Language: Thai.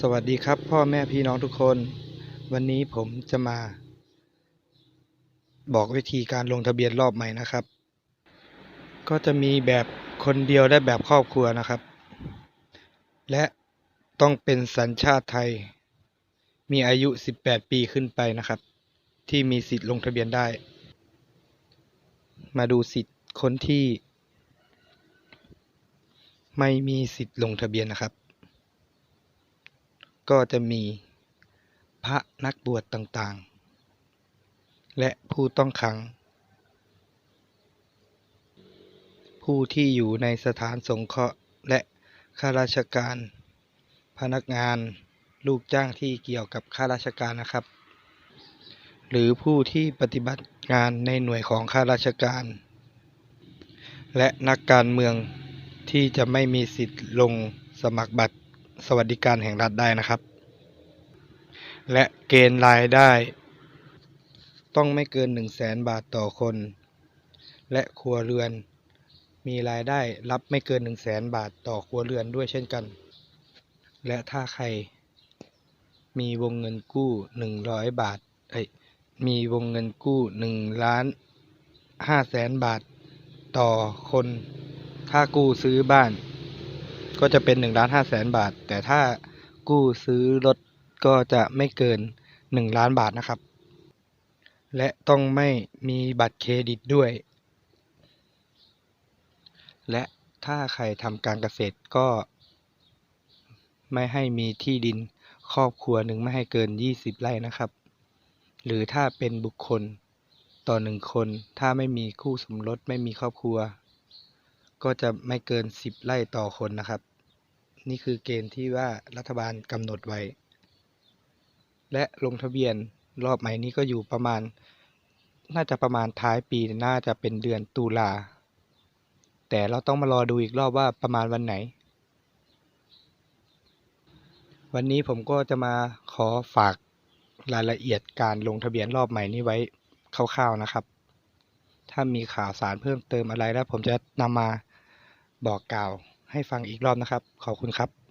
สวัสดีครับ พ่อแม่พี่น้องทุกคน วันนี้ผมจะมา บอกวิธีการลงทะเบียนรอบใหม่นะครับ ก็จะมีแบบคนเดียวและแบบครอบครัวนะครับ และต้องเป็นสัญชาติไทย มีอายุ 18 ปีขึ้นไปนะครับ ที่มีสิทธิ์ลงทะเบียนได้ มาดูสิทธิ์คนที่ ไม่มีสิทธิ์ลงทะเบียนนะครับ ก็จะมีพระนักบวชต่างๆ และผู้ต้องขัง ผู้ที่อยู่ในสถานสงเคราะห์และข้าราชการ พนักงานลูกจ้างที่เกี่ยวกับข้าราชการนะครับ หรือผู้ที่ปฏิบัติงานในหน่วยของข้าราชการ และนักการเมืองที่จะไม่มีสิทธิ์ลงสมัครบัตร สวัสดิการแห่งรัฐได้นะครับ และเกณฑ์รายได้ ต้องไม่เกิน 1 0 0 0 0แสนบาทต่อคน และครัวเรือน มีรายได้รับไม่เกิน 1 0 0 0 0แสนบาทต่อครัวเรือนด้วยเช่นกัน และถ้าใคร มีวงเงินกู้ 100 บาทเอ้ยมีวงเงินกู้1ล้าน5แสนบาทต่อคนถ้ากู้ซื้อบ้าน ก็จะเป็น1ล้าน5แสนบาท แต่ถ้ากู้ซื้อรถก็จะไม่เกิน 1 ล้านบาทนะครับ และต้องไม่มีบัตรเครดิตด้วย และถ้าใครทำการเกษตรก็ ไม่ให้มีที่ดินครอบครัวหนึ่งไม่ให้เกิน 20 ไร่นะครับ หรือถ้าเป็นบุคคลต่อหนึ่งคน ถ้าไม่มีคู่สมรสไม่มีครอบครัว ก็จะไม่เกิน 10 ไร่ต่อคนนะครับ นี่คือเกณฑ์ที่ว่ารัฐบาลกำหนดไว้ และลงทะเบียนรอบใหม่นี้ก็อยู่ประมาณ น่าจะประมาณท้ายปีน่าจะเป็นเดือนตุลาแต่เราต้องมารอดูอีกรอบว่าประมาณวันไหน วันนี้ผมก็จะมาขอฝากรายละเอียดการลงทะเบียนรอบใหม่นี้ไว้คร่าวๆนะครับ ถ้ามีข่าวสารเพิ่มเติมอะไรแล้วผมจะนำมา บอกกล่าวให้ฟังอีกรอบนะครับ ขอบคุณครับ